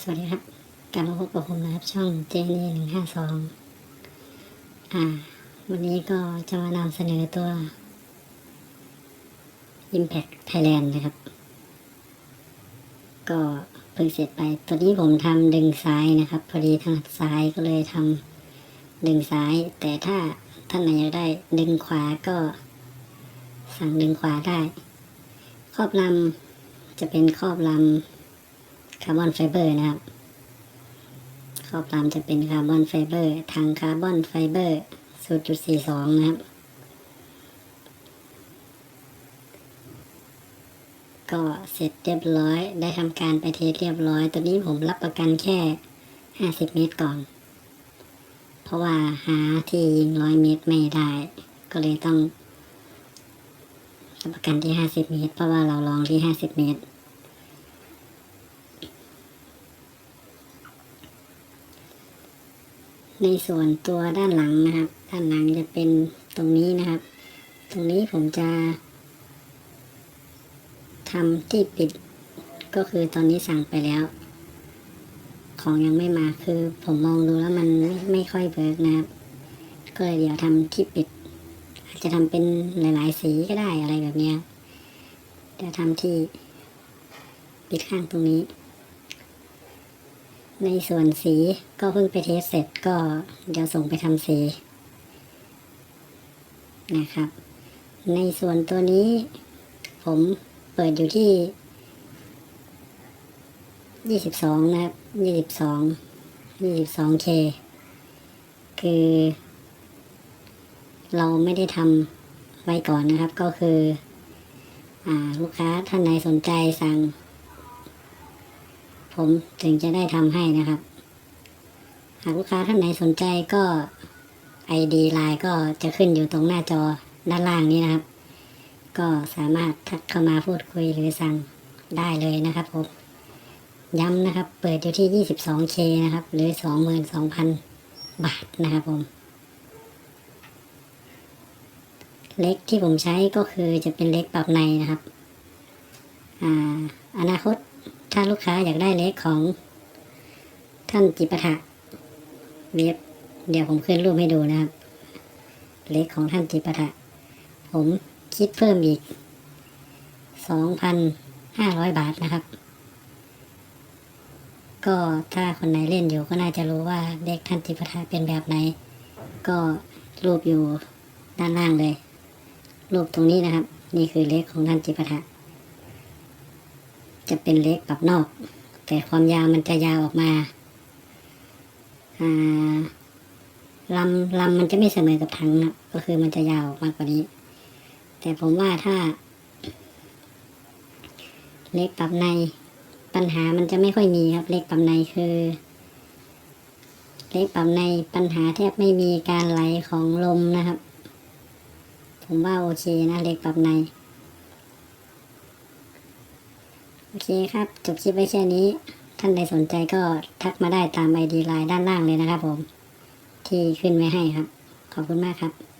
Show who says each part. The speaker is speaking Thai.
Speaker 1: สวัสดีครับกลับมาพบกับผมนะครับช่องเจนี่หนึ่งห้าสองอ่า วันนี้ก็จะมานำเสนอตัว Impact Thailand นะครับ ก็เพิ่งเสร็จไปตัวนี้ผมทำดึงซ้ายนะครับ พอดีถนัดซ้ายก็เลยทำดึงซ้าย แต่ถ้าท่านไหนอยากได้ดึงขวาก็ สั่งดึงขวาได้ ครอบลำจะเป็นครอบลำ คาร์บอนไฟเบอร์นะครับครอบลำจะเป็นคาร์บอนไฟเบอร์ทางคาร์บอนไฟเบอร์0.42 นะครับ ก็เสร็จเรียบร้อยได้ทำการไปเทสเรียบร้อย ตัวนี้ผมรับประกันแค่ 50 เมตรก่อน เพราะว่าหาที่ยิงร้อยเมตรไม่ได้ ก็เลยต้องรับประกันที่ 50 เมตร เพราะว่าเราลองที่ 50 เมตร ในส่วนตัวด้านหลังนะครับ ด้านหลังจะเป็นตรงนี้นะครับ ตรงนี้ผมจะทำที่ปิดก็คือตอนนี้สั่งไปแล้ว ของยังไม่มาคือผมมองดูแล้วมันไม่ไม่ค่อยเบิกนะครับ ก็เลยเดี๋ยวทำที่ปิด อาจจะทำเป็นหลาย ๆ สีก็ได้อะไรแบบเนี้ยเดี๋ยวทำที่ปิดข้างตรงนี้ ในส่วนสีก็เพิ่งไปเทสเสร็จก็เดี๋ยวส่งไปทำสีนะครับ ในส่วนตัวนี้ ผมเปิดอยู่ที่ 22 นะครับ 22 22K คือเราไม่ได้ทำไว้ก่อนนะครับ ก็คืออลูกค้าท่านไหนสนใจสั่ง ผมถึงจะได้ทำให้นะครับ หากลูกค้าท่านไหนสนใจก็ ID ไลน์ก็จะขึ้นอยู่ตรงหน้าจอด้านล่างนี้นะครับ ก็สามารถทักเข้ามาพูดคุยหรือสั่งได้เลยนะครับผมย้ำนะครับ เปิดอยู่ที่ 22K นะครับ หรือ 22,000 บาทนะครับผมเล็กที่ผมใช้ก็คือจะเป็นเล็กปรับในนะครับ อ่า อนาคต ถ้าลูกค้าอยากได้เล็กของท่านจิปะทะเว็บเดี๋ยวผมขึ้นรูปให้ดูนะครับ เล็กของท่านจิปะทะผมคิดเพิ่มอีกสองพันห้าร้อยบาทนะครับ ก็ถ้าคนไหนเล่นอยู่ก็น่าจะรู้ว่าเล็กท่านจิปะทะเป็นแบบไหน ก็รูปอยู่ด้านล่างเลย รูปตรงนี้นะครับ นี่คือเล็กของท่านจิปะทะ จะเป็นเล็กปรับนอก แต่ความยาวมันจะยาวออกมาลำลำมันจะไม่เสมอกับถังนะก็คือมันจะยาวมากกว่านี้ แต่ผมว่าถ้า เล็กปรับในปัญหามันจะไม่ค่อยมีครับ เล็กปรับในคือ เล็กปรับในปัญหาแทบไม่มีการไหลของลมนะครับ ผมว่าโอเคนะ เล็กปรับใน โอเคครับ จบคลิปไว้แค่นี้ ท่านใดสนใจก็ทักมาได้ตามไอดีไลน์ด้านล่างเลยนะครับผม ที่ขึ้นไว้ให้ครับ ขอบคุณมากครับ